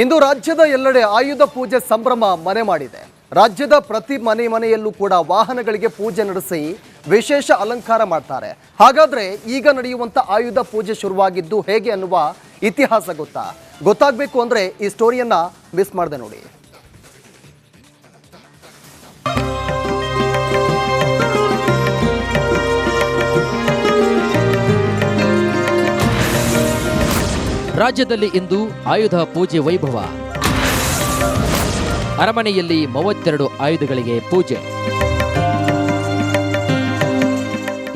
ಇಂದು ರಾಜ್ಯದ ಎಲ್ಲೆಡೆ ಆಯುಧ ಪೂಜೆ ಸಂಭ್ರಮ ಮನೆ ಮಾಡಿದೆ. ರಾಜ್ಯದ ಪ್ರತಿ ಮನೆ ಮನೆಯಲ್ಲೂ ಕೂಡ ವಾಹನಗಳಿಗೆ ಪೂಜೆ ನಡೆಸಿ ವಿಶೇಷ ಅಲಂಕಾರ ಮಾಡ್ತಾರೆ. ಹಾಗಾದ್ರೆ ಈಗ ನಡೆಯುವಂತ ಆಯುಧ ಪೂಜೆ ಶುರುವಾಗಿದ್ದು ಹೇಗೆ ಅನ್ನುವ ಇತಿಹಾಸ ಗೊತ್ತಾ? ಗೊತ್ತಾಗಬೇಕು ಅಂದ್ರೆ ಈ ಸ್ಟೋರಿಯನ್ನ ಮಿಸ್ ಮಾಡಿದೆ ನೋಡಿ. ರಾಜ್ಯದಲ್ಲಿ ಇಂದು ಆಯುಧ ಪೂಜೆ ವೈಭವ. ಅರಮನೆಯಲ್ಲಿ ಮೂವತ್ತೆರಡು ಆಯುಧಗಳಿಗೆ ಪೂಜೆ.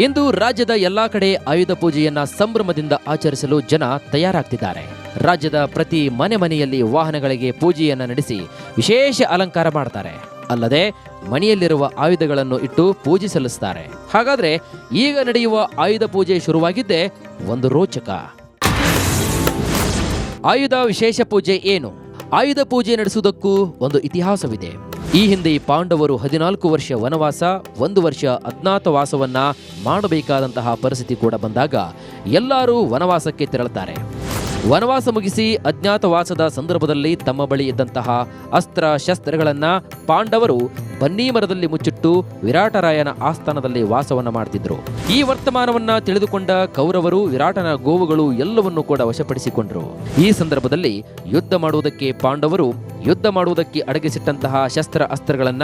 ಇಂದು ರಾಜ್ಯದ ಎಲ್ಲಾ ಕಡೆ ಆಯುಧ ಪೂಜೆಯನ್ನ ಸಂಭ್ರಮದಿಂದ ಆಚರಿಸಲು ಜನ ತಯಾರಾಗ್ತಿದ್ದಾರೆ. ರಾಜ್ಯದ ಪ್ರತಿ ಮನೆ ಮನೆಯಲ್ಲಿ ವಾಹನಗಳಿಗೆ ಪೂಜೆಯನ್ನ ನಡೆಸಿ ವಿಶೇಷ ಅಲಂಕಾರ ಮಾಡ್ತಾರೆ. ಅಲ್ಲದೆ ಮನೆಯಲ್ಲಿರುವ ಆಯುಧಗಳನ್ನು ಇಟ್ಟು ಪೂಜೆ ಸಲ್ಲಿಸ್ತಾರೆ. ಹಾಗಾದ್ರೆ ಈಗ ನಡೆಯುವ ಆಯುಧ ಪೂಜೆ ಶುರುವಾಗಿದ್ದೇ ಒಂದು ರೋಚಕ. ಆಯುಧ ವಿಶೇಷ ಪೂಜೆ ಏನು? ಆಯುಧ ಪೂಜೆ ನಡೆಸುವುದಕ್ಕೂ ಒಂದು ಇತಿಹಾಸವಿದೆ. ಈ ಹಿಂದೆ ಪಾಂಡವರು ಹದಿನಾಲ್ಕು ವರ್ಷ ವನವಾಸ, ಒಂದು ವರ್ಷ ಅಜ್ಞಾತವಾಸವನ್ನ ಮಾಡಬೇಕಾದಂತಹ ಪರಿಸ್ಥಿತಿ ಕೂಡ ಬಂದಾಗ ಎಲ್ಲರೂ ವನವಾಸಕ್ಕೆ ತೆರಳುತ್ತಾರೆ. ವನವಾಸ ಮುಗಿಸಿ ಅಜ್ಞಾತವಾಸದ ಸಂದರ್ಭದಲ್ಲಿ ತಮ್ಮ ಬಳಿ ಇದ್ದಂತಹ ಅಸ್ತ್ರ ಶಸ್ತ್ರಗಳನ್ನ ಪಾಂಡವರು ಬನ್ನಿ ಮರದಲ್ಲಿ ಮುಚ್ಚಿಟ್ಟು ವಿರಾಟರಾಯನ ಆಸ್ಥಾನದಲ್ಲಿ ವಾಸವನ್ನ ಮಾಡ್ತಿದ್ರು. ಈ ವರ್ತಮಾನವನ್ನ ತಿಳಿದುಕೊಂಡ ಕೌರವರು, ವಿರಾಟನ ಗೋವುಗಳು ಎಲ್ಲವನ್ನೂ ಕೂಡ ವಶಪಡಿಸಿಕೊಂಡರು. ಈ ಸಂದರ್ಭದಲ್ಲಿ ಯುದ್ಧ ಮಾಡುವುದಕ್ಕೆ ಪಾಂಡವರು ಯುದ್ಧ ಮಾಡುವುದಕ್ಕೆ ಅಡಗಿಸಿಟ್ಟಂತಹ ಶಸ್ತ್ರ ಅಸ್ತ್ರಗಳನ್ನ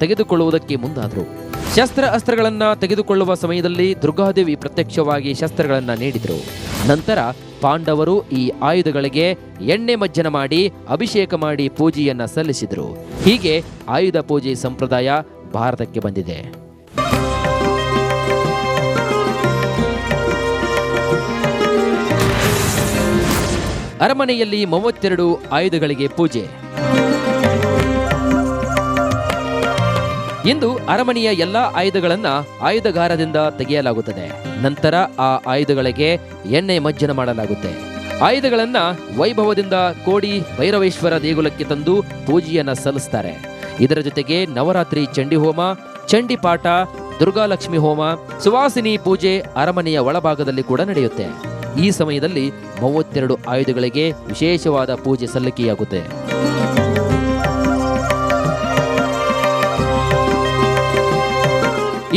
ತೆಗೆದುಕೊಳ್ಳುವುದಕ್ಕೆ ಮುಂದಾದರು. ಶಸ್ತ್ರ ಅಸ್ತ್ರಗಳನ್ನು ತೆಗೆದುಕೊಳ್ಳುವ ಸಮಯದಲ್ಲಿ ದುರ್ಗಾದೇವಿ ಪ್ರತ್ಯಕ್ಷವಾಗಿ ಶಸ್ತ್ರಗಳನ್ನು ನೀಡಿದರು. ನಂತರ ಪಾಂಡವರು ಈ ಆಯುಧಗಳಿಗೆ ಎಣ್ಣೆ ಮಜ್ಜನ ಮಾಡಿ ಅಭಿಷೇಕ ಮಾಡಿ ಪೂಜೆಯನ್ನು ಸಲ್ಲಿಸಿದರು. ಹೀಗೆ ಆಯುಧ ಪೂಜೆ ಸಂಪ್ರದಾಯ ಭಾರತಕ್ಕೆ ಬಂದಿದೆ. ಅರಮನೆಯಲ್ಲಿ ಮೂವತ್ತೆರಡು ಆಯುಧಗಳಿಗೆ ಪೂಜೆ. ಇಂದು ಅರಮನೆಯ ಎಲ್ಲಾ ಆಯುಧಗಳನ್ನ ಆಯುಧಗಾರದಿಂದ ತೆಗೆಯಲಾಗುತ್ತದೆ. ನಂತರ ಆ ಆಯುಧಗಳಿಗೆ ಎಣ್ಣೆ ಮಜ್ಜನ ಮಾಡಲಾಗುತ್ತೆ. ಆಯುಧಗಳನ್ನ ವೈಭವದಿಂದ ಕೋಡಿ ಭೈರವೇಶ್ವರ ದೇಗುಲಕ್ಕೆ ತಂದು ಪೂಜೆಯನ್ನ ಸಲ್ಲಿಸ್ತಾರೆ. ಇದರ ಜೊತೆಗೆ ನವರಾತ್ರಿ ಚಂಡಿ ಹೋಮ, ಚಂಡಿ ಪಾಠ ದುರ್ಗಾಲಕ್ಷ್ಮಿ ಹೋಮ, ಸುವಾಸಿನಿ ಪೂಜೆ ಅರಮನೆಯ ಒಳಭಾಗದಲ್ಲಿ ಕೂಡ ನಡೆಯುತ್ತೆ. ಈ ಸಮಯದಲ್ಲಿ ಮೂವತ್ತೆರಡು ಆಯುಧಗಳಿಗೆ ವಿಶೇಷವಾದ ಪೂಜೆ ಸಲ್ಲಿಕೆಯಾಗುತ್ತೆ.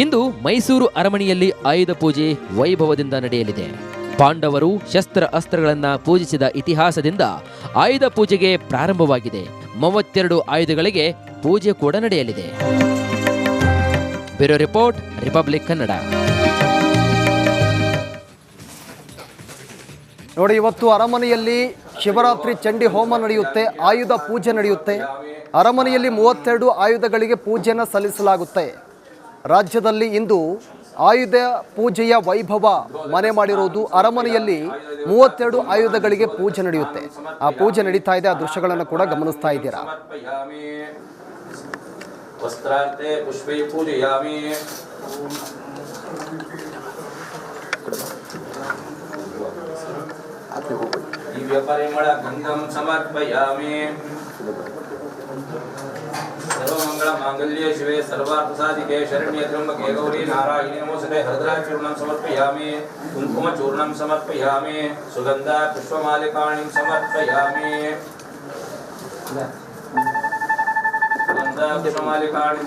ಇಂದು ಮೈಸೂರು ಅರಮನೆಯಲ್ಲಿ ಆಯುಧ ಪೂಜೆ ವೈಭವದಿಂದ ನಡೆಯಲಿದೆ. ಪಾಂಡವರು ಶಸ್ತ್ರ ಅಸ್ತ್ರಗಳನ್ನು ಪೂಜಿಸಿದ ಇತಿಹಾಸದಿಂದ ಆಯುಧ ಪೂಜೆಗೆ ಪ್ರಾರಂಭವಾಗಿದೆ. ಮೂವತ್ತೆರಡು ಆಯುಧಗಳಿಗೆ ಪೂಜೆ ಕೂಡ ನಡೆಯಲಿದೆ. Bureau report, Republic Kannada. ನೋಡಿ, ಇವತ್ತು ಅರಮನೆಯಲ್ಲಿ ಶಿವರಾತ್ರಿ ಚಂಡಿ ಹೋಮ ನಡೆಯುತ್ತೆ, ಆಯುಧ ಪೂಜೆ ನಡೆಯುತ್ತೆ. ಅರಮನೆಯಲ್ಲಿ ಮೂವತ್ತೆರಡು ಆಯುಧಗಳಿಗೆ ಪೂಜೆಯನ್ನು ಸಲ್ಲಿಸಲಾಗುತ್ತೆ. ರಾಜ್ಯದಲ್ಲಿ ಇಂದು ಆಯುಧ ಪೂಜೆಯ ವೈಭವ ಮನೆ ಮಾಡಿರುವುದು ಅರಮನೆಯಲ್ಲಿ ಮೂವತ್ತೆರಡು ಆಯುಧಗಳಿಗೆ ಪೂಜೆ ನಡೆಯುತ್ತೆ. ಆ ಪೂಜೆ ನಡೀತಾ ಇದೆ, ಆ ದೃಶ್ಯಗಳನ್ನು ಕೂಡ ಗಮನಿಸ್ತಾ ಇದ್ದೀರಾ? ಈ ವ್ಯಾಪಾರಿ ಮಾಡ ಗಂಧಂ ಸಮರ್ಪಯಾಮಿ. सर्वमङ्गलमाङ्गल्ये शिवे त्र्यम्बके गौरी नारायणी नमोऽस्तुते हरद्राचूर्णं समर्पयामि। कुङ्कुमचूर्णं समर्पयामि। सुगन्धा समर्पयामि।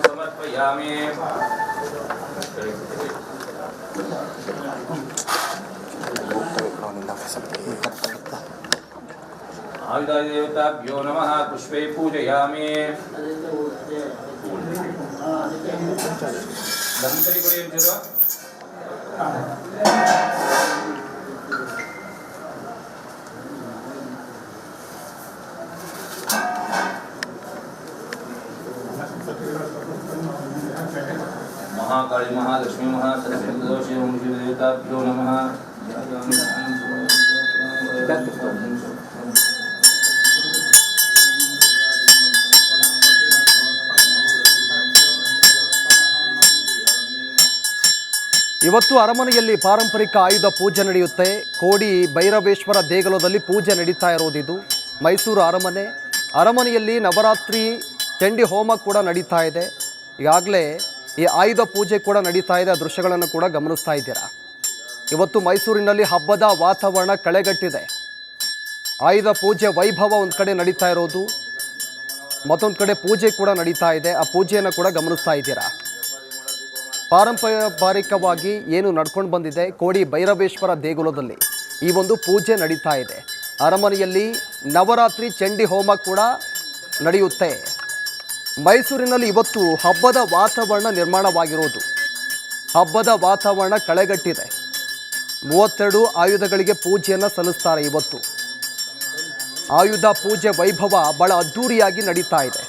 समर्पयामि। नमः, पुष्पे पूजयामि। हाँ। महाकाली महालक्ष्मी महासरस्वती दोषे देवताभ्यो नमः। ಇವತ್ತು ಅರಮನೆಯಲ್ಲಿ ಪಾರಂಪರಿಕ ಆಯುಧ ಪೂಜೆ ನಡೆಯುತ್ತೆ. ಕೋಡಿ ಭೈರವೇಶ್ವರ ದೇಗುಲದಲ್ಲಿ ಪೂಜೆ ನಡೀತಾ ಇರೋದಿದು. ಮೈಸೂರು ಅರಮನೆ. ಅರಮನೆಯಲ್ಲಿ ನವರಾತ್ರಿ ಚಂಡಿ ಹೋಮ ಕೂಡ ನಡೀತಾ ಇದೆ. ಈಗಾಗಲೇ ಈ ಆಯುಧ ಪೂಜೆ ಕೂಡ ನಡೀತಾ ಇದೆ. ದೃಶ್ಯಗಳನ್ನು ಕೂಡ ಗಮನಿಸ್ತಾ ಇದ್ದೀರಾ? ಇವತ್ತು ಮೈಸೂರಿನಲ್ಲಿ ಹಬ್ಬದ ವಾತಾವರಣ ಕಳೆಗಟ್ಟಿದೆ. ಆಯುಧ ಪೂಜೆ ವೈಭವ ಒಂದು ಕಡೆ ನಡೀತಾ ಇರೋದು. ಮತ್ತೊಂದು ಕಡೆ ಪೂಜೆ ಕೂಡ ನಡೀತಾ ಇದೆ. ಆ ಪೂಜೆಯನ್ನು ಕೂಡ ಗಮನಿಸ್ತಾ ಇದ್ದೀರಾ? ಪಾರಂಪರಿಕವಾಗಿ ಏನು ನಡ್ಕೊಂಡು ಬಂದಿದೆ ಕೋಡಿ ಭೈರವೇಶ್ವರ ದೇಗುಲದಲ್ಲಿ. ಈ ಒಂದು ಪೂಜೆ ನಡೀತಾ ಇದೆ. ಅರಮನೆಯಲ್ಲಿ ನವರಾತ್ರಿ ಚಂಡಿ ಹೋಮ ಕೂಡ ನಡೆಯುತ್ತೆ. ಮೈಸೂರಿನಲ್ಲಿ ಇವತ್ತು ಹಬ್ಬದ ವಾತಾವರಣ ನಿರ್ಮಾಣವಾಗಿರೋದು. ಹಬ್ಬದ ವಾತಾವರಣ ಕಳೆಗಟ್ಟಿದೆ. ಮೂವತ್ತೆರಡು ಆಯುಧಗಳಿಗೆ ಪೂಜೆಯನ್ನು ಸಲ್ಲಿಸ್ತಾರೆ ಇವತ್ತು. ಆಯುಧ ಪೂಜೆ ವೈಭವ ಬಹಳ ಅದ್ಧೂರಿಯಾಗಿ ನಡೀತಾ ಇದೆ.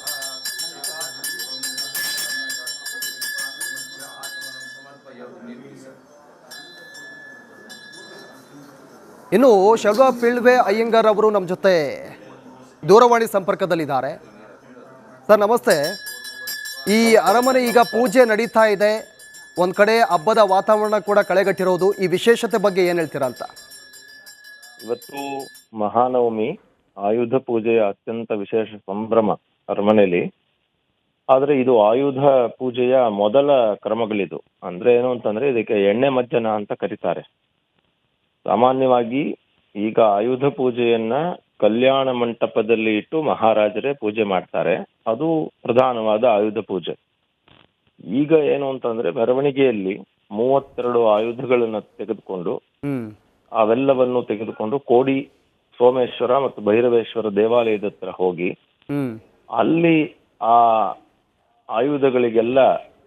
ಇನ್ನು ಶಗ ಪಿಳ್ವೆ ಅಯ್ಯಂಗಾರ್ ಅವರು ನಮ್ಮ ಜೊತೆ ದೂರವಾಣಿ ಸಂಪರ್ಕದಲ್ಲಿದ್ದಾರೆ. ಸರ್, ನಮಸ್ತೆ. ಈ ಅರಮನೆ ಈಗ ಪೂಜೆ ನಡೀತಾ ಇದೆ. ಒಂದು ಕಡೆ ಹಬ್ಬದ ವಾತಾವರಣ ಕೂಡ ಕಳೆಗಟ್ಟಿರೋದು. ಈ ವಿಶೇಷತೆ ಬಗ್ಗೆ ಏನು ಹೇಳ್ತೀರಾ ಅಂತ? ಇವತ್ತು ಮಹಾನವಮಿ, ಆಯುಧ ಪೂಜೆಯ ಅತ್ಯಂತ ವಿಶೇಷ ಸಂಭ್ರಮ ಅರಮನೆಯಲ್ಲಿ ಆದರೆ ಇದು ಆಯುಧ ಪೂಜೆಯ ಮೊದಲ ಕ್ರಮಗಳಿದು. ಅಂದ್ರೆ ಏನು ಅಂತಂದ್ರೆ ಇದಕ್ಕೆ ಎಣ್ಣೆ ಮಜ್ಜನ ಅಂತ ಕರೀತಾರೆ. ಸಾಮಾನ್ಯವಾಗಿ ಈಗ ಆಯುಧ ಪೂಜೆಯನ್ನ ಕಲ್ಯಾಣ ಮಂಟಪದಲ್ಲಿ ಇಟ್ಟು ಮಹಾರಾಜರೇ ಪೂಜೆ ಮಾಡ್ತಾರೆ. ಅದು ಪ್ರಧಾನವಾದ ಆಯುಧ ಪೂಜೆ. ಈಗ ಏನು ಅಂತಂದ್ರೆ ಮೆರವಣಿಗೆಯಲ್ಲಿ ಮೂವತ್ತೆರಡು ಆಯುಧಗಳನ್ನ ತೆಗೆದುಕೊಂಡು ಹ್ಮ್. ಅವೆಲ್ಲವನ್ನು ತೆಗೆದುಕೊಂಡು ಕೋಡಿ ಸೋಮೇಶ್ವರ ಮತ್ತು ಭೈರವೇಶ್ವರ ದೇವಾಲಯದ ಹತ್ರ ಹೋಗಿ ಹ್ಮ್. ಅಲ್ಲಿ ಆ ಆಯುಧಗಳಿಗೆಲ್ಲ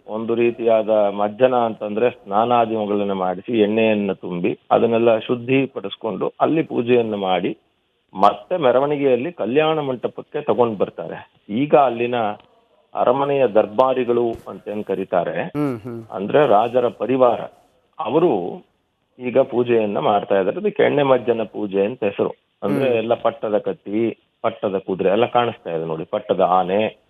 ಒಂದು ರೀತಿಯಾದ ಮಜ್ಜನ ಅಂತಂದ್ರೆ ಸ್ನಾನಾದಿಗಳನ್ನು ಮಾಡಿಸಿ ಎಣ್ಣೆಯನ್ನು ತುಂಬಿ ಅದನ್ನೆಲ್ಲ ಶುದ್ಧಿಪಡಿಸ್ಕೊಂಡು ಅಲ್ಲಿ ಪೂಜೆಯನ್ನು ಮಾಡಿ ಮತ್ತೆ ಮೆರವಣಿಗೆಯಲ್ಲಿ ಕಲ್ಯಾಣ ಮಂಟಪಕ್ಕೆ ತಗೊಂಡು ಬರ್ತಾರೆ. ಈಗ ಅಲ್ಲಿನ ಅರಮನೆಯ ದರ್ಬಾರಿಗಳು ಅಂತ ಏನ್ ಕರೀತಾರೆ ಅಂದ್ರೆ ರಾಜರ ಪರಿವಾರ. ಅವರು ಈಗ ಪೂಜೆಯನ್ನ ಮಾಡ್ತಾ ಇದ್ದಾರೆ. ಅದಕ್ಕೆ ಎಣ್ಣೆ ಮಜ್ಜನ ಪೂಜೆ ಅಂತ ಹೆಸರು. ಅಂದ್ರೆ ಎಲ್ಲ ಪಟ್ಟದ ಕತ್ತಿ ಪಟ್ಟದ ಕುದುರೆ ಎಲ್ಲ ಕಾಣಿಸ್ತಾ ಇದೆ ನೋಡಿ ಪಟ್ಟದ ಆನೆ.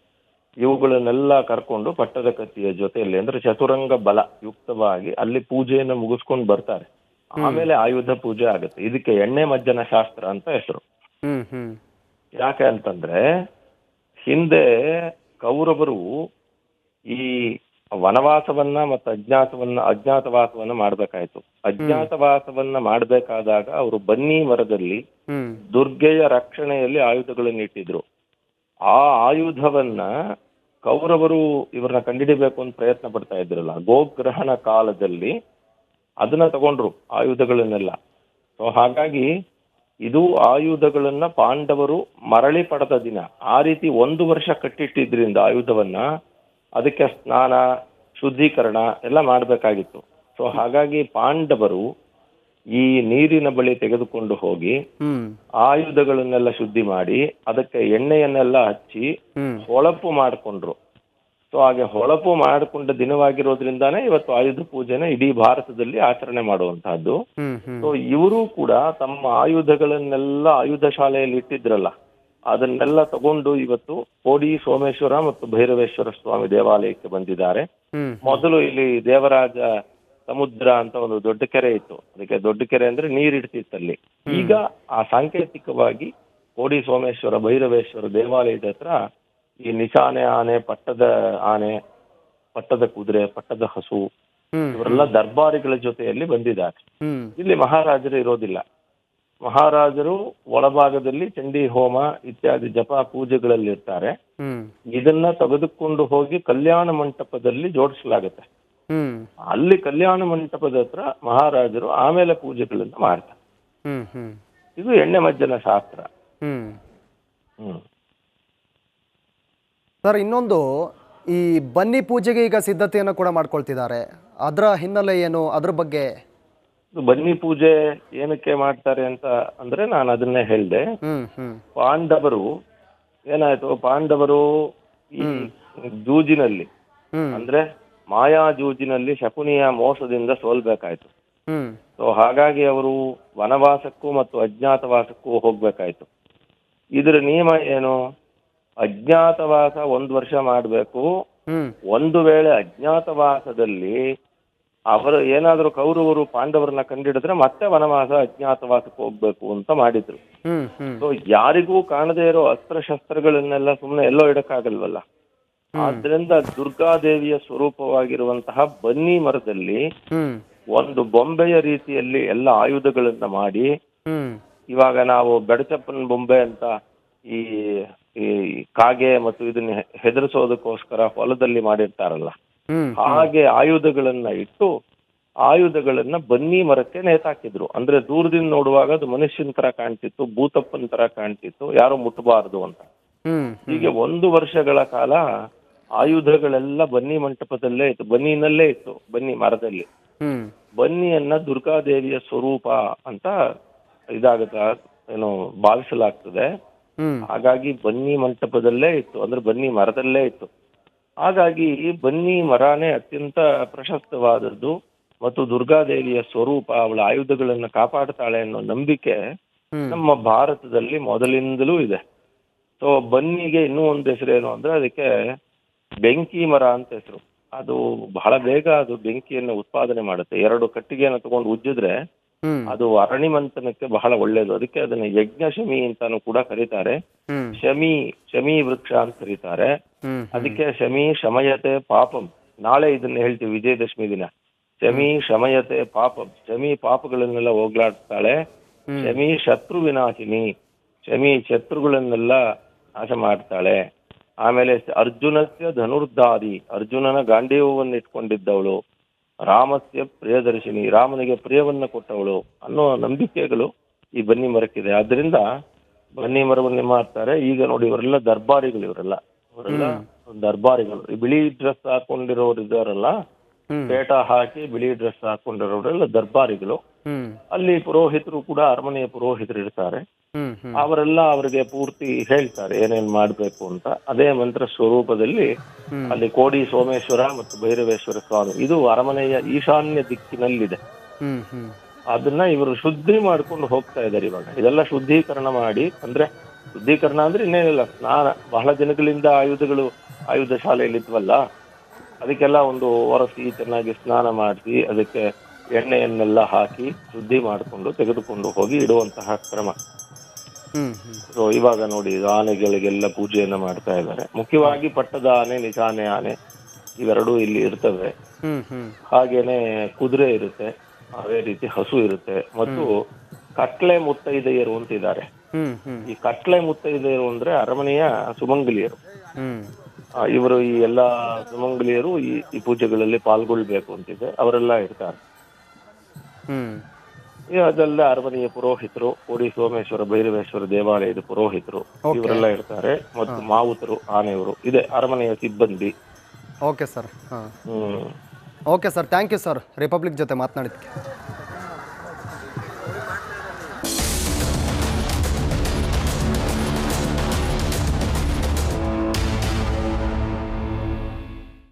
ಇವುಗಳನ್ನೆಲ್ಲ ಕರ್ಕೊಂಡು ಪಟ್ಟದ ಕತ್ತಿಯ ಜೊತೆಯಲ್ಲಿ ಅಂದ್ರೆ ಚತುರಂಗ ಬಲ ಯುಕ್ತವಾಗಿ ಅಲ್ಲಿ ಪೂಜೆಯನ್ನು ಮುಗಿಸ್ಕೊಂಡು ಬರ್ತಾರೆ. ಆಮೇಲೆ ಆಯುಧ ಪೂಜೆ ಆಗುತ್ತೆ. ಇದಕ್ಕೆ ಎಣ್ಣೆ ಮಜ್ಜನ ಶಾಸ್ತ್ರ ಅಂತ ಹೆಸರು. ಯಾಕೆ ಅಂತಂದ್ರೆ ಹಿಂದೆ ಕೌರವರು ಈ ವನವಾಸವನ್ನ ಮತ್ತು ಅಜ್ಞಾತವನ್ನ ಅಜ್ಞಾತವಾಸವನ್ನ ಮಾಡ್ಬೇಕಾಯ್ತು. ಅಜ್ಞಾತವಾಸವನ್ನ ಮಾಡ್ಬೇಕಾದಾಗ ಅವರು ಬನ್ನಿ ಮರದಲ್ಲಿ ದುರ್ಗೆಯ ರಕ್ಷಣೆಯಲ್ಲಿ ಆಯುಧಗಳನ್ನು ಇಟ್ಟಿದ್ರು. ಆ ಆಯುಧವನ್ನ ಕೌರವರು ಇವ್ರನ್ನ ಕಂಡಿಡಿಬೇಕು ಅಂತ ಪ್ರಯತ್ನ ಪಡ್ತಾ ಇದ್ರಲ್ಲ, ಗೋಗ್ರಹಣ ಕಾಲದಲ್ಲಿ ಅದನ್ನ ತಗೊಂಡ್ರು ಆಯುಧಗಳನ್ನೆಲ್ಲ. ಸೊ ಹಾಗಾಗಿ ಇದು ಆಯುಧಗಳನ್ನ ಪಾಂಡವರು ಮರಳಿ ಪಡೆದ ದಿನ. ಆ ರೀತಿ ಒಂದು ವರ್ಷ ಕಟ್ಟಿಟ್ಟಿದ್ರಿಂದ ಆಯುಧವನ್ನ ಅದಕ್ಕೆ ಸ್ನಾನ, ಶುದ್ಧೀಕರಣ ಎಲ್ಲ ಮಾಡಬೇಕಾಗಿತ್ತು. ಸೊ ಹಾಗಾಗಿ ಪಾಂಡವರು ಈ ನೀರಿನ ಬಳಿ ತೆಗೆದುಕೊಂಡು ಹೋಗಿ ಆಯುಧಗಳನ್ನೆಲ್ಲ ಶುದ್ಧಿ ಮಾಡಿ ಅದಕ್ಕೆ ಎಣ್ಣೆಯನ್ನೆಲ್ಲ ಹಚ್ಚಿ ಹೊಳಪು ಮಾಡಿಕೊಂಡ್ರು. ಸೊ ಹಾಗೆ ಹೊಳಪು ಮಾಡಿಕೊಂಡ ದಿನವಾಗಿರೋದ್ರಿಂದಾನೇ ಇವತ್ತು ಆಯುಧ ಪೂಜೆನ ಇಡೀ ಭಾರತದಲ್ಲಿ ಆಚರಣೆ ಮಾಡುವಂತಹದ್ದು. ಸೊ ಇವರು ಕೂಡ ತಮ್ಮ ಆಯುಧಗಳನ್ನೆಲ್ಲ ಆಯುಧ ಶಾಲೆಯಲ್ಲಿ ಇಟ್ಟಿದ್ರಲ್ಲ ಅದನ್ನೆಲ್ಲ ತಗೊಂಡು ಇವತ್ತು ಕೋಡಿ ಸೋಮೇಶ್ವರ ಮತ್ತು ಭೈರವೇಶ್ವರ ಸ್ವಾಮಿ ದೇವಾಲಯಕ್ಕೆ ಬಂದಿದ್ದಾರೆ. ಮೊದಲು ಇಲ್ಲಿ ದೇವರಾಜ ಸಮುದ್ರ ಅಂತ ಒಂದು ದೊಡ್ಡ ಕೆರೆ ಇತ್ತು. ಅದಕ್ಕೆ ದೊಡ್ಡ ಕೆರೆ ಅಂದ್ರೆ ನೀರಿಡ್ತಿತ್ತಲ್ಲಿ ಈಗ ಆ ಸಾಂಕೇತಿಕವಾಗಿ ಕೋಡಿ ಸೋಮೇಶ್ವರ ಭೈರವೇಶ್ವರ ದೇವಾಲಯದ ಹತ್ರ ಈ ನಿಶಾನೆ ಆನೆ ಪಟ್ಟದ ಆನೆ ಪಟ್ಟದ ಕುದುರೆ ಪಟ್ಟದ ಹಸು ಇವರೆಲ್ಲ ದರ್ಬಾರಿಗಳ ಜೊತೆಯಲ್ಲಿ ಬಂದಿದ್ದಾರೆ. ಇಲ್ಲಿ ಮಹಾರಾಜರು ಇರೋದಿಲ್ಲ. ಮಹಾರಾಜರು ಒಳಭಾಗದಲ್ಲಿ ಚಂಡಿ ಹೋಮ ಇತ್ಯಾದಿ ಜಪ ಪೂಜೆಗಳಲ್ಲಿ ಇರ್ತಾರೆ ಇದನ್ನ ತೆಗೆದುಕೊಂಡು ಹೋಗಿ ಕಲ್ಯಾಣ ಮಂಟಪದಲ್ಲಿ ಜೋಡಿಸಲಾಗುತ್ತೆ. ಅಲ್ಲಿ ಕಲ್ಯಾಣ ಮಂಟಪದ ಹತ್ರ ಮಹಾರಾಜರು ಆಮೇಲೆ ಪೂಜೆಗಳನ್ನು ಮಾಡ್ತಾರೆ. ಹ್ಮ್ ಹ್ಮ್. ಇದು ಎಣ್ಣೆ ಮಜ್ಜನ ಶಾಸ್ತ್ರ. ಹ್ಮ್. ಹ್ಮ್. ಸರ್ ಇನ್ನೊಂದು ಈ ಬನ್ನಿ ಪೂಜೆಗೆ ಈಗ ಸಿದ್ಧತೆಯನ್ನು ಕೂಡ ಮಾಡ್ಕೊಳ್ತಿದ್ದಾರೆ. ಅದರ ಹಿನ್ನೆಲೆ ಏನು? ಅದ್ರ ಬಗ್ಗೆ? ಬನ್ನಿ ಪೂಜೆ ಏನಕ್ಕೆ ಮಾಡ್ತಾರೆ ಅಂತ ಅಂದ್ರೆ ನಾನು ಅದನ್ನೇ ಹೇಳ್ದೆ. ಪಾಂಡವರು ಏನಾಯ್ತು? ಪಾಂಡವರು ಈ ಜೂಜಿನಲ್ಲಿ ಅಂದ್ರೆ ಮಾಯಾ ಜೂಜಿನಲ್ಲಿ ಶಕುನಿಯ ಮೋಸದಿಂದ ಸೋಲ್ಬೇಕಾಯ್ತು. ಸೊ ಹಾಗಾಗಿ ಅವರು ವನವಾಸಕ್ಕೂ ಮತ್ತು ಅಜ್ಞಾತವಾಸಕ್ಕೂ ಹೋಗ್ಬೇಕಾಯ್ತು. ಇದರ ನಿಯಮ ಏನು? ಅಜ್ಞಾತವಾಸ ಒಂದು ವರ್ಷ ಮಾಡಬೇಕು. ಒಂದು ವೇಳೆ ಅಜ್ಞಾತವಾಸದಲ್ಲಿ ಅವರು ಏನಾದರೂ ಕೌರವರು ಪಾಂಡವರನ್ನ ಕಂಡಿಡಿದ್ರೆ ಮತ್ತೆ ವನವಾಸ ಅಜ್ಞಾತವಾಸಕ್ಕೆ ಹೋಗ್ಬೇಕು ಅಂತ ಮಾಡಿದ್ರು. ಸೊ ಯಾರಿಗೂ ಕಾಣದೇ ಇರೋ ಅಸ್ತ್ರಶಸ್ತ್ರಗಳನ್ನೆಲ್ಲ ಸುಮ್ಮನೆ ಎಲ್ಲೋ ಇಡಕ್ಕಾಗಲ್ವಲ್ಲ? ಆದ್ರಿಂದ ದುರ್ಗಾದೇವಿಯ ಸ್ವರೂಪವಾಗಿರುವಂತಹ ಬನ್ನಿ ಮರದಲ್ಲಿ ಒಂದು ಬೊಂಬೆಯ ರೀತಿಯಲ್ಲಿ ಎಲ್ಲ ಆಯುಧಗಳನ್ನ ಮಾಡಿ ಇವಾಗ ನಾವು ಬೆಡಚಪ್ಪನ ಬೊಂಬೆ ಅಂತ ಈ ಈ ಕಾಗೆ ಮತ್ತು ಇದನ್ನ ಹೆದರಿಸೋದಕ್ಕೋಸ್ಕರ ಹೊಲದಲ್ಲಿ ಮಾಡಿರ್ತಾರಲ್ಲ. ಹಾಗೆ ಆಯುಧಗಳನ್ನ ಇಟ್ಟು ಆಯುಧಗಳನ್ನ ಬನ್ನಿ ಮರಕ್ಕೆ ನೇತಾಕಿದ್ರು. ಅಂದ್ರೆ ದೂರದಿಂದ ನೋಡುವಾಗ ಅದು ಮನುಷ್ಯನ ತರ ಕಾಣ್ತಿತ್ತು ಭೂತಪ್ಪನ ತರ ಕಾಣ್ತಿತ್ತು ಯಾರು ಮುಟ್ಟಬಾರದು ಅಂತ. ಹೀಗೆ ಒಂದು ವರ್ಷಗಳ ಕಾಲ ಆಯುಧಗಳೆಲ್ಲ ಬನ್ನಿ ಮಂಟಪದಲ್ಲೇ ಇತ್ತು. ಬನ್ನಿನಲ್ಲೇ ಇತ್ತು. ಬನ್ನಿ ಮರದಲ್ಲಿ. ಬನ್ನಿಯನ್ನ ದುರ್ಗಾದೇವಿಯ ಸ್ವರೂಪ ಅಂತ ಇದಾಗತ್ತ. ಏನು ಭಾವಿಸಲಾಗ್ತದೆ. ಹಾಗಾಗಿ ಬನ್ನಿ ಮಂಟಪದಲ್ಲೇ ಇತ್ತು. ಅಂದ್ರೆ ಬನ್ನಿ ಮರದಲ್ಲೇ ಇತ್ತು. ಹಾಗಾಗಿ ಈ ಬನ್ನಿ ಮರನೇ ಅತ್ಯಂತ ಪ್ರಶಸ್ತವಾದದ್ದು ಮತ್ತು ದುರ್ಗಾದೇವಿಯ ಸ್ವರೂಪ ಅವಳ ಆಯುಧಗಳನ್ನು ಕಾಪಾಡ್ತಾಳೆ ಅನ್ನೋ ನಂಬಿಕೆ ನಮ್ಮ ಭಾರತದಲ್ಲಿ ಮೊದಲಿಂದಲೂ ಇದೆ. ಸೊ ಬನ್ನಿಗೆ ಇನ್ನೂ ಒಂದು ಹೆಸರೇನು ಅಂದ್ರೆ ಅದಕ್ಕೆ ಬೆಂಕಿ ಮರ ಅಂತ ಹೆಸರು. ಅದು ಬಹಳ ಬೇಗ ಅದು ಬೆಂಕಿಯನ್ನು ಉತ್ಪಾದನೆ ಮಾಡುತ್ತೆ. ಎರಡು ಕಟ್ಟಿಗೆಯನ್ನು ತಗೊಂಡು ಉಜ್ಜಿದ್ರೆ ಅದು ಅದು ಅರಣಿಮಂಥನಕ್ಕೆ ಬಹಳ ಒಳ್ಳೇದು. ಅದಕ್ಕೆ ಅದನ್ನ ಯಜ್ಞ ಶಮಿ ಅಂತಾನು ಕೂಡ ಕರೀತಾರೆ. ಶಮಿ ಶಮಿ ವೃಕ್ಷ ಅಂತ ಕರೀತಾರೆ. ಅದಕ್ಕೆ ಶಮಿ ಶಮಯತೆ ಪಾಪಂ. ನಾಳೆ ಇದನ್ನ ಹೇಳ್ತೀವಿ ವಿಜಯದಶಮಿ ದಿನ. ಶಮಿ ಶಮಯತೆ ಪಾಪಂ. ಶಮಿ ಪಾಪಗಳನ್ನೆಲ್ಲ ಹೋಗ್ಲಾಡ್ತಾಳೆ. ಶಮಿ ಶತ್ರು ವಿನಾಶಿನಿ. ಶಮಿ ಶತ್ರುಗಳನ್ನೆಲ್ಲ ನಾಶ ಮಾಡ್ತಾಳೆ. ಆಮೇಲೆ ಅರ್ಜುನಸ್ಯ ಧನುರ್ಧಾರಿ. ಅರ್ಜುನನ ಗಾಂಡೀವವನ್ನು ಇಟ್ಕೊಂಡಿದ್ದವಳು. ರಾಮಸ್ಯ ಪ್ರಿಯದರ್ಶಿನಿ. ರಾಮನಿಗೆ ಪ್ರಿಯವನ್ನ ಕೊಟ್ಟವಳು ಅನ್ನೋ ನಂಬಿಕೆಗಳು ಈ ಬನ್ನಿ ಮರಕ್ಕಿದೆ. ಆದ್ರಿಂದ ಬನ್ನಿ ಮರವನ್ನೇ ಮಾಡ್ತಾರೆ ಈಗ ನೋಡಿ ಇವರೆಲ್ಲ ದರ್ಬಾರಿಗಳು ಇವರೆಲ್ಲ. ಇವರೆಲ್ಲ ದರ್ಬಾರಿಗಳು. ಈ ಬಿಳಿ ಡ್ರೆಸ್ ಹಾಕೊಂಡಿರೋರು ಇದಾರಲ್ಲ ಹ್ಮ್. ಪೇಟ ಹಾಕಿ ಬಿಳಿ ಡ್ರೆಸ್ ಹಾಕೊಂಡಿರೋರೆಲ್ಲ ದರ್ಬಾರಿಗಳು. ಅಲ್ಲಿ ಪುರೋಹಿತರು ಕೂಡ ಅರಮನೆಯ ಪುರೋಹಿತರು ಇರ್ತಾರೆ. ಅವರೆಲ್ಲ ಅವರಿಗೆ ಪೂರ್ತಿ ಹೇಳ್ತಾರೆ ಏನೇನ್ ಮಾಡ್ಬೇಕು ಅಂತ. ಅದೇ ಮಂತ್ರ ಸ್ವರೂಪದಲ್ಲಿ ಅಲ್ಲಿ ಕೋಡಿ ಸೋಮೇಶ್ವರ ಮತ್ತು ಭೈರವೇಶ್ವರ ಸ್ವಾಮಿ. ಇದು ಅರಮನೆಯ ಈಶಾನ್ಯ ದಿಕ್ಕಿನಲ್ಲಿದೆ. ಅದನ್ನ ಇವರು ಶುದ್ಧಿ ಮಾಡ್ಕೊಂಡು ಹೋಗ್ತಾ ಇದ್ದಾರೆ ಇವಾಗ. ಇದೆಲ್ಲ ಶುದ್ಧೀಕರಣ ಮಾಡಿ ಅಂದ್ರೆ ಶುದ್ಧೀಕರಣ ಅಂದ್ರೆ ಇನ್ನೇನಿಲ್ಲ. ಸ್ನಾನ ಬಹಳ ದಿನಗಳಿಂದ ಆಯುಧಗಳು ಆಯುಧ ಶಾಲೆಯಲ್ಲಿ ಇದ್ವಲ್ಲ ಅದಕ್ಕೆಲ್ಲ ಒಂದು ಒರೆಸಿ ಚೆನ್ನಾಗಿ ಸ್ನಾನ ಮಾಡಿಸಿ ಅದಕ್ಕೆ ಎಣ್ಣೆಯನ್ನೆಲ್ಲ ಹಾಕಿ ಶುದ್ಧಿ ಮಾಡಿಕೊಂಡು ತೆಗೆದುಕೊಂಡು ಹೋಗಿ ಇಡುವಂತಹ ಕ್ರಮ. ಸೊ ಇವಾಗ ನೋಡಿ ಆನೆಗಳಿಗೆಲ್ಲ ಪೂಜೆಯನ್ನ ಮಾಡ್ತಾ ಇದ್ದಾರೆ. ಮುಖ್ಯವಾಗಿ ಪಟ್ಟದ ಆನೆ ನಿಜಾನೆ ಆನೆ, ಇವೆರಡೂ ಇಲ್ಲಿ ಇರ್ತವೆ. ಹಾಗೇನೆ ಕುದುರೆ ಇರುತ್ತೆ, ಅದೇ ರೀತಿ ಹಸು ಇರುತ್ತೆ. ಮತ್ತು ಕಟ್ಲೆ ಮುತ್ತೈದೆಯರು ಅಂತ ಇದ್ದಾರೆ ಹ್ಮ್ ಹ್ಮ್ ಈ ಕಟ್ಲೆ ಮುತ್ತೈದೆಯರು ಅಂದ್ರೆ ಅರಮನೆಯ ಸುಮಂಗಲಿಯರು. ಇವರು ಈ ಎಲ್ಲಾ ಸುಮಂಗಲಿಯರು ಈ ಪೂಜೆಗಳಲ್ಲಿ ಪಾಲ್ಗೊಳ್ಬೇಕು ಅಂತಿದೆ. ಅವರೆಲ್ಲ ಇರ್ತಾರೆ. ಅದೆಲ್ಲ ಅರಮನೆಯ ಪುರೋಹಿತರು ಕೋಡಿ ಸೋಮೇಶ್ವರ ಭೈರವೇಶ್ವರ ದೇವಾಲಯದ ಪುರೋಹಿತರು ಇವರೆಲ್ಲ ಇರ್ತಾರೆ. ಮತ್ತು ಮಾವುತರು ಆನೆಯವರು. ಇದೆ ಅರಮನೆಯ ಸಿಬ್ಬಂದಿ. Okay sir okay sir thank you sir Republic ಜೊತೆ ಮಾತನಾಡಿದ್ದಕ್ಕೆ.